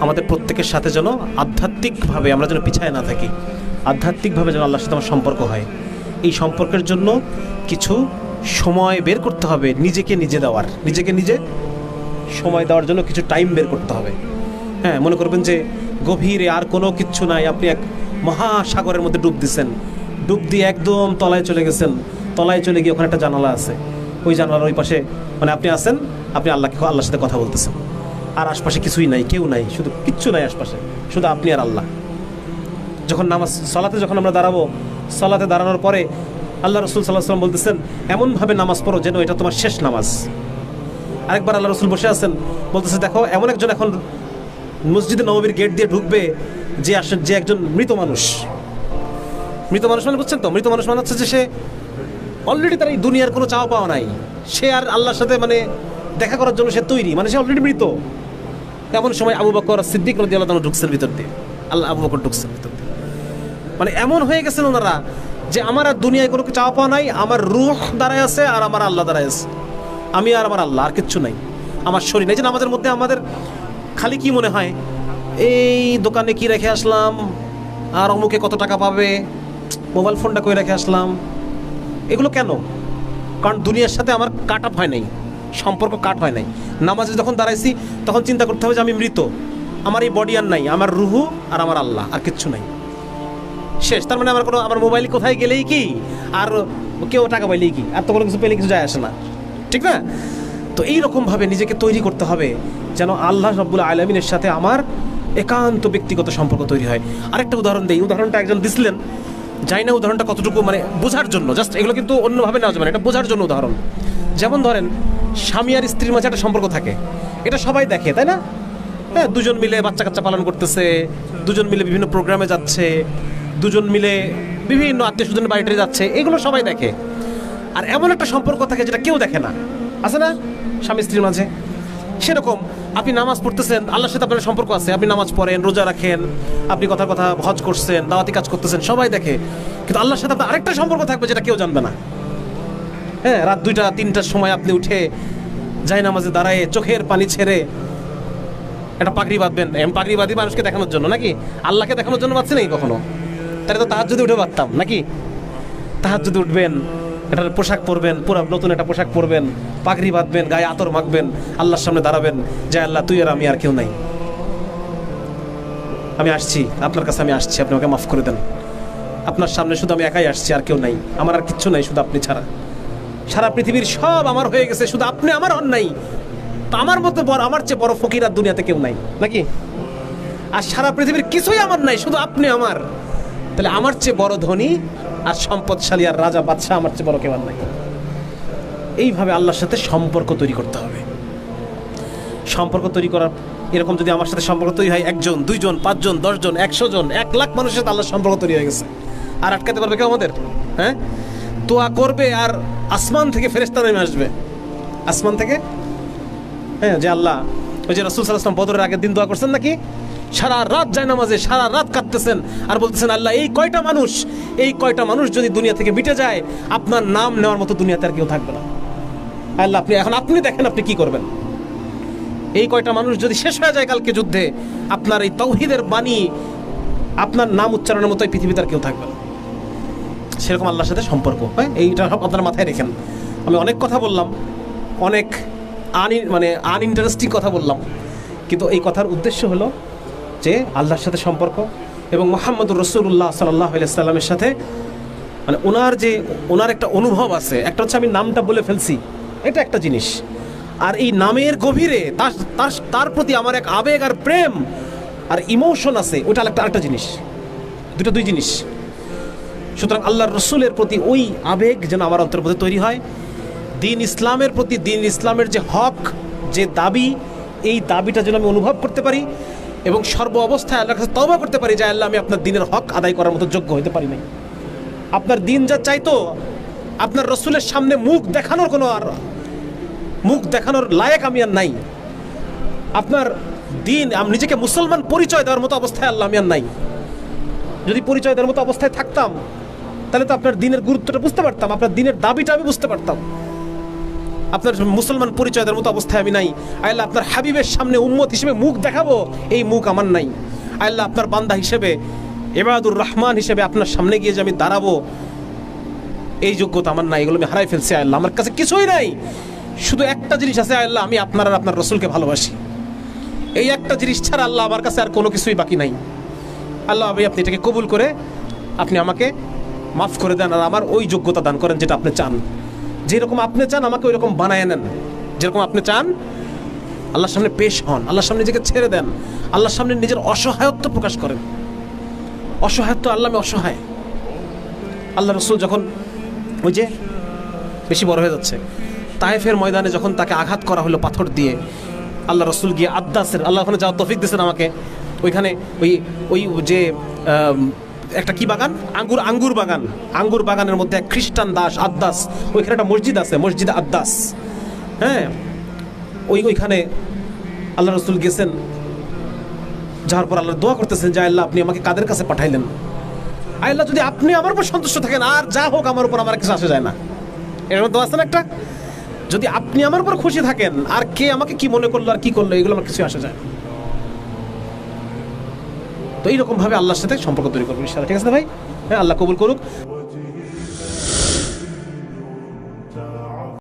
আমাদের প্রত্যেকের সাথে যেন আধ্যাত্মিকভাবে আমরা যেন পিছায় না থাকি, আধ্যাত্মিকভাবে যেন আল্লাহর সাথে আমার সম্পর্ক হয়। এই সম্পর্কের জন্য কিছু সময় বের করতে হবে নিজেকে নিজে দেওয়ার। নিজেকে নিজে সময় দেওয়ার জন্য কিছু টাইম বের করতে হবে। হ্যাঁ মনে করবেন যে গভীরে আর কোনো কিচ্ছু নাই। আপনি এক মহাসাগরের মধ্যে ডুব দিছেন। ডুব দিয়ে একদম তলায় চলে গেছেন। তলায় চলে গিয়ে ওখানে একটা জানালা আছে। ওই জানালার ওই পাশে মানে আপনি আছেন, আপনি আল্লাহকে, আল্লাহর সাথে কথা বলতেছেন। আর আশপাশে কিছুই নাই, কেউ নাই, শুধু কিচ্ছু নাই আশপাশে, শুধু আপনি আর আল্লাহ। যখন নামাজ, সলাতে যখন আমরা দাঁড়াবো, সলাতে দাঁড়ানোর পরে আল্লাহ রসুল সাল্লাহ সাল্লাম বলতেছেন, এমনভাবে নামাজ পড়ো যেন এটা তোমার শেষ নামাজ। আরেকবার আল্লাহ রসুল বসে আছেন, বলতেছে, দেখো, এমন একজন এখন মসজিদে নবীর গেট দিয়ে ঢুকবে যে আসে, যে একজন মৃত মানুষ। মৃত মানুষ মানে বুঝছেন তো, মৃত মানুষ মানে হচ্ছে যে সে অলরেডি তার এই দুনিয়ার কোনো চাওয়া পাওয়া নাই। সে আর আল্লাহর সাথে মানে দেখা করার জন্য সে তৈরি মানে সে অলরেডি মৃত। এমন সময় আবু বকর সিদ্দিক রদি আল্লাহ ঢুকছেন ভিতর দিয়ে। আল্লাহ আবু বকর ঢুকছেন ভিতর দিয়ে। মানে এমন হয়ে গেছেন ওনারা যে আমার আর দুনিয়ায় কোনো চাওয়া পাওয়া নাই, আমার রুহ দাঁড়ায় আছে আর আমার আল্লাহ দাঁড়ায় আছে। আমি আর আমার আল্লাহ, আর কিচ্ছু নাই। আমার শরীর এই যে আমাদের মধ্যে আমাদের খালি কি মনে হয়? এই দোকানে কি রেখে আসলাম? আর অমুকে কত টাকা পাবে? মোবাইল ফোনটা কই রেখে আসলাম? এগুলো কেন? কারণ দুনিয়ার সাথে আমার কাট আপ হয় নাই। সম্পর্ক কাট হয় নাই। নামাজে যখন দাঁড়াইছি, তখন চিন্তা করতে হবে যে আমি মৃত। আমার এই বডি আর নাই, আমার রুহু আর আমার আল্লাহ, আর কিচ্ছু নাই। শেষ, তার মানে আমার কোনো, আমার মোবাইল কোথায় গেলেই কি? আর কেউ টাকা পাইলেই কি? আর তো কোনো কিছু পেলে কিছু যায় আসে না। ঠিক না? তো এই রকমভাবে নিজেকে তৈরি করতে হবে, যেন আল্লাহ রব্বুল আলমিনের সাথে আমার একান্ত ব্যক্তিগত সম্পর্ক তৈরি হয়। আরেকটা উদাহরণ দেই, উদাহরণটা একজন দিছিলেন। জানি না উদাহরণটা কতটুকু মানে বোঝার জন্য, জাস্ট এগুলো কিন্তু অন্যভাবে নেওয়া যাবে না, এটা বোঝার জন্য উদাহরণ। যেমন ধরেন, স্বামী আর স্ত্রীর মাঝে একটা সম্পর্ক থাকে। এটা সবাই দেখে, তাই না? হ্যাঁ দুজন মিলে বাচ্চা কাচ্চা পালন করতেছে, দুজন মিলে বিভিন্ন প্রোগ্রামে যাচ্ছে, দুজন মিলে বিভিন্ন আত্মীয় স্বজনের বাড়িতে যাচ্ছে, এগুলো সবাই দেখে। আর এমন একটা সম্পর্ক থাকে যেটা কেউ দেখে না। আছে না? স্বামী স্ত্রীর মাঝে। সেরকম, আপনি নামাজ পড়তেছেন, আল্লাহর সাথে আপনার সম্পর্ক আছে, আপনি নামাজ পড়েন, রোজা রাখেন, আপনি কথা কথা হজ করছেন, দাওয়াতি কাজ করতেছেন, সবাই দেখে। কিন্তু আল্লাহর সাথে আপনার আরেকটা সম্পর্ক থাকবে যেটা কেউ জানবে না। হ্যাঁ রাত দুইটা, তিনটার সময় আপনি উঠে যাই নামাজে দাঁড়ায় চোখের পানি ছেড়ে একটা পাগড়ি বাঁধবেন। এম, পাগড়ি বাঁধি মানুষকে দেখানোর জন্য নাকি? আল্লাহকে দেখানোর জন্য বাঁধছে নাকি কখনো? তাহলে তো তাহার যদি উঠে বাঁধতাম নাকি? তাহার যদি উঠবেন, একটা পোশাক পরবেন, পুরো নতুন একটা পোশাক পরবেন, পাগড়ি বাঁধবেন, গায়ে আতর মাখবেন, আল্লাহর সামনে দাঁড়াবেন, যে আল্লাহ, তুই আর আমি আর কেউ নাই। আমি আসছি, আপনার কাছে আমি আসছি, আপনি আমাকে মাফ করে দেন। আপনার সামনে শুধু আমি একাই আসছি, আর কেউ নাই। আমার আর কিচ্ছু নাই শুধু আপনি ছাড়া। সারা পৃথিবীর সব আমার হয়ে গেছে, শুধু আপনি আমার নাই। তো আমার মতো বড় আমার চেয়ে বড় ফকির আর দুনিয়াতে কেউ নাই, নাকি? আর সারা পৃথিবীর কিছুই আমার নাই, শুধু আপনি আমার। তাহলে আমার চেয়ে বড় ধনী আর সম্পদশালী আর রাজা বাদশাহ আমার চেয়ে বড় কেউ আর নাই। এইভাবে আল্লাহর সাথে সম্পর্ক তৈরি করতে হবে। সম্পর্ক তৈরি করার এরকম যদি আমার সাথে সম্পর্ক তৈরি হয়, একজন, দুইজন, পাঁচজন, দশজন, একশো জন, এক লাখ মানুষের সাথে আল্লাহর সম্পর্ক তৈরি হয়ে গেছে। আর আটকাতে পারবে কেউ আমাদের? হ্যাঁ? দোয়া করবে আর আসমান থেকে ফেরেস্তা নেমে আসবে। আসমান থেকে? হ্যাঁ যে আল্লাহ, ওই যে রসুল সাল্লাম বদরের আগের দিন দোয়া করছেন নাকি? সারা রাত যায় নামাজে, সারা রাত কাঁদতেছেন আর বলতেছেন, আল্লাহ, এই কয়টা মানুষ, এই কয়টা মানুষ যদি দুনিয়া থেকে মিটে যায়, আপনার নাম নেওয়ার মতো দুনিয়াতে আর কেউ থাকবে না। আল্লাহ, আপনি এখন, আপনি দেখেন আপনি কি করবেন। এই কয়টা মানুষ যদি শেষ হয়ে যায় কালকে যুদ্ধে, আপনার এই তৌহিদের বাণী, আপনার নাম উচ্চারণের মতো এই পৃথিবীতে আর কেউ থাকবে না। সেরকম আল্লাহর সাথে সম্পর্ক। হ্যাঁ? এইটা সব আপনার মাথায় রেখেন। আমি অনেক কথা বললাম, অনেক আন মানে আনইন্টারেস্টিং কথা বললাম। কিন্তু এই কথার উদ্দেশ্য হলো যে আল্লাহর সাথে সম্পর্ক এবং মোহাম্মদুর রসুল্লাহ সাল্লাহ সাল্লামের সাথে মানে ওনার যে, ওনার একটা অনুভব আছে। একটা হচ্ছে আমি নামটা বলে ফেলছি। এটা একটা জিনিস। আর এই নামের গভীরে তার তার তার প্রতি আমার এক আবেগ আর প্রেম আর ইমোশন আছে। ওটা একটা আরেকটা জিনিস। দুটো দুই জিনিস। সুতরাং আল্লাহর রসুলের প্রতি ওই আবেগ যেন আমার অন্তর প্রতি তৈরি হয়। দিন ইসলামের প্রতি দিন ইসলামের যে হক, যে দাবি, এই দাবিটা যেন আমি অনুভব করতে পারি এবং সর্ব অবস্থায় আল্লাহর কাছে তওবা করতে পারি যে, আল্লাহ, আমি আপনার দিনের হক আদায় করার মতো যোগ্য হতে পারি নাই। আপনার দিন যা চাইতো, আপনার রসুলের সামনে মুখ দেখানোর কোনো আর, মুখ দেখানোর লায়ক আমি আর নাই। আপনার দিন, আমি নিজেকে মুসলমান পরিচয় দেওয়ার মতো অবস্থায় আল্লাহ আমি আর নাই। যদি পরিচয় দেওয়ার মতো অবস্থায় থাকতাম তাহলে তো আপনার দিনের গুরুত্বটা বুঝতে পারতাম, আপনার দিনের দাবিটা আমি বুঝতে পারতাম। আপনার মুসলমান পরিচয় দেওয়ার মতো অবস্থায় আমি নাই। আল্লাহ আপনার হাবিবের সামনে উম্মত হিসেবে মুখ দেখাবো, এই মুখ আমার নাই। আল্লাহ আপনার বান্দা হিসেবে এবাদুর রহমান হিসেবে আপনার সামনে গিয়ে যে আমি দাঁড়াবো, এই যোগ্যতা আমার নাই, এগুলো আমি হারাই ফেলছি আল্লাহ। আমার কাছে কিছুই নাই। শুধু একটা জিনিস আছে আল্লাহ, আমি আপনার আর আপনার রসুলকে ভালোবাসি। এই একটা জিনিস ছাড়া আল্লাহ আমার কাছে আর কোনো কিছুই বাকি নাই। আল্লাহ আমি আপনি এটাকে কবুল করে আপনি আমাকে মাফ করে দেন আর আমার ওই যোগ্যতা দান করেন যেটা আপনি চান। যেরকম আপনি চান, আমাকে ওই রকম বানায় নেন। যেরকম আপনি চান, আল্লাহর সামনে পেশ হন, আল্লাহর সামনে নিজেকে ছেড়ে দেন, আল্লাহর সামনে নিজের অসহায়ত্ব প্রকাশ করেন। অসহায়ত্ব আল্লাহ অসহায়। আল্লাহ রসুল যখন ওই যে বেশি বড় হয়ে যাচ্ছে, তায়েফের ময়দানে যখন তাকে আঘাত করা হলো পাথর দিয়ে, আল্লাহ রসুল গিয়ে আদ্দাসের, আল্লাহ ওখানে যাওয়ার তফিক দিয়েছেন আমাকে। ওইখানে ওই ওই যে একটা কি বাগান? আঙ্গুর আঙ্গুর বাগান। আঙ্গুর বাগানের মধ্যে এক খ্রিস্টান দাস, আদ্দাস। ওইখানে একটা মসজিদ আছে, মসজিদ আদ্দাস। হ্যাঁ? ওই, ওইখানে আল্লাহ রসুল গেছেন। যাওয়ার পর আল্লাহ দোয়া করতেছেন যে আল্লাহ, আপনি আমাকে কাদের কাছে পাঠাইলেন? আল্লাহ, যদি আপনি আমার উপর সন্তুষ্ট থাকেন, আর যা হোক আমার উপর আমার কিছু আসে যায় না। এর মধ্যে আছে না একটা? যদি আপনি আমার উপর খুশি থাকেন, আর কে আমাকে কি মনে করল, আর কি করল, এগুলো আমার কিছু আসে যায় না। তো এইরকমভাবে আল্লাহর সাথে সম্পর্ক তৈরি করব ইনশাআল্লাহ। ঠিক আছে ভাই? হ্যাঁ আল্লাহ কবুল করুক।